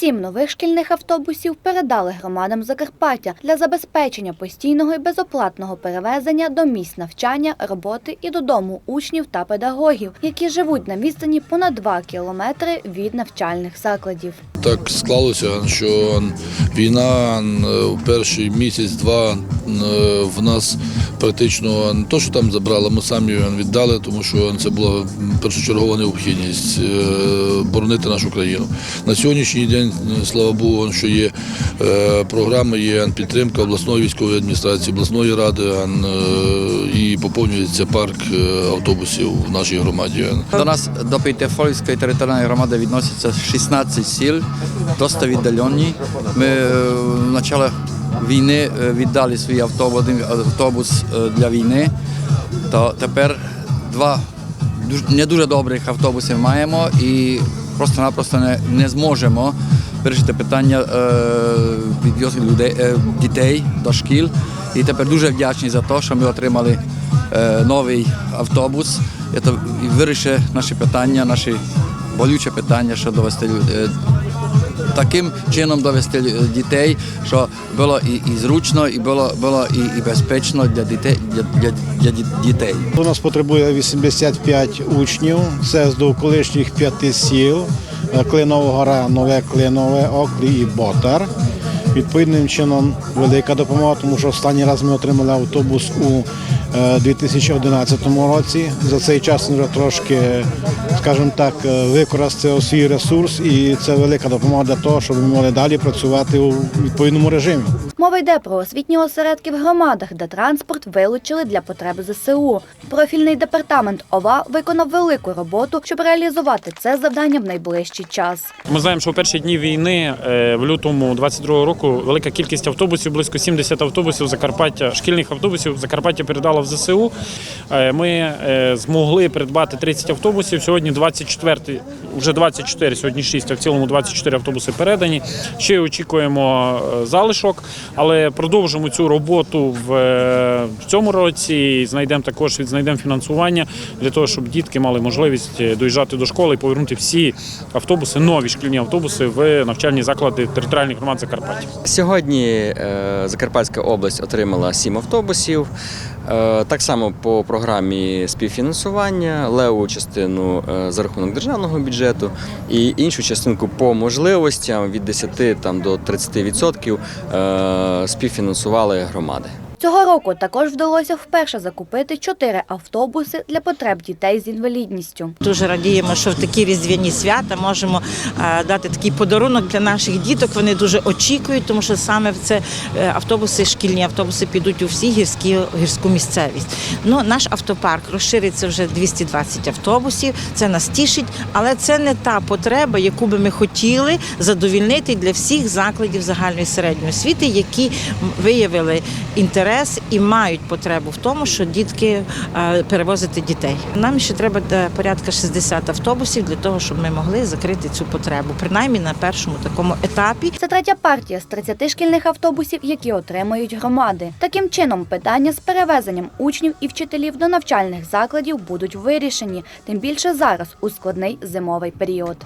Сім нових шкільних автобусів передали громадам Закарпаття для забезпечення постійного і безоплатного перевезення до місць навчання, роботи і додому учнів та педагогів, які живуть на відстані понад 2 кілометри від навчальних закладів. Так склалося, що війна е, перший місяць-два е, в нас практично не то, що там забрала, ми самі віддали, тому що це була першочергова необхідність е, боронити нашу країну. На сьогоднішній день, слава Богу, що є е, програми, є підтримка обласної військової адміністрації, обласної ради е, і поповнюється парк автобусів в нашій громаді. До нас до Пейтефольської територіальної громади відноситься 16 сіл, досить віддалені. Ми в початку війни віддали свій автобус, автобус для війни. То тепер два не дуже добрих автобуси маємо і просто-напросто не, не зможемо вирішити питання відвозу людей, дітей до шкіл. І тепер дуже вдячні за те, що ми отримали новий автобус. Це вирішить наші питання, наші болючі питання, що довести лю- е, таким чином довести е, дітей, що було і, і зручно, і було, було і, і безпечно для дітей. Для, для, дітей. У нас потребує 85 учнів. Це з довколишніх п'яти сіл: Е, Клинова гора, Нове Клинове, Оклі і Ботар. Відповідним чином велика допомога, тому що останній раз ми отримали автобус у 2011 році. За цей час він вже трошки, скажімо так, е, використав свій ресурс, і це велика допомога для того, щоб ми могли далі працювати у відповідному режимі. Мова йде про освітні осередки в громадах, де транспорт вилучили для потреб ЗСУ. Профільний департамент ОВА виконав велику роботу, щоб реалізувати це завдання в найближчий час. Ми знаємо, що в перші дні війни е, в лютому 22-го року велика кількість автобусів, близько 70 автобусів Закарпаття, шкільних автобусів Закарпаття передало в ЗСУ. Е, Ми е, змогли придбати 30 автобусів. Сьогодні 24, вже 24, сьогодні 6, а в цілому 24 автобуси передані. Ще очікуємо е, залишок, але продовжимо цю роботу в, цьому році. Знайдемо також знайдемо фінансування для того, щоб дітки мали можливість доїжджати до школи і повернути всі автобуси, нові шкільні автобуси в навчальні заклади територіальних громад Закарпаття. Сьогодні Закарпатська область отримала сім автобусів. Е, Так само по програмі співфінансування, леву частину е, за рахунок державного бюджету і іншу частинку по можливостям від 10 там, до 30% е, співфінансували громади. Цього року також вдалося вперше закупити чотири автобуси для потреб дітей з інвалідністю. Дуже радіємо, що в такі різдвяні свята можемо е, дати такий подарунок для наших діток. Вони дуже очікують, тому що саме в це е, автобуси, шкільні автобуси підуть у всі гірські гірську місцевість. Ну наш автопарк розшириться вже 220 автобусів. Це нас тішить, але це не та потреба, яку би ми хотіли задовільнити для всіх закладів загальної середньої освіти, які виявили інтерес і мають потребу в тому, що дітки е, перевозити дітей. Нам ще треба е, порядка 60 автобусів для того, щоб ми могли закрити цю потребу, принаймні на першому такому етапі. Це третя партія з 30 шкільних автобусів, які отримають громади. Таким чином, питання з перевезенням учнів і вчителів до навчальних закладів будуть вирішені, тим більше зараз у складний зимовий період.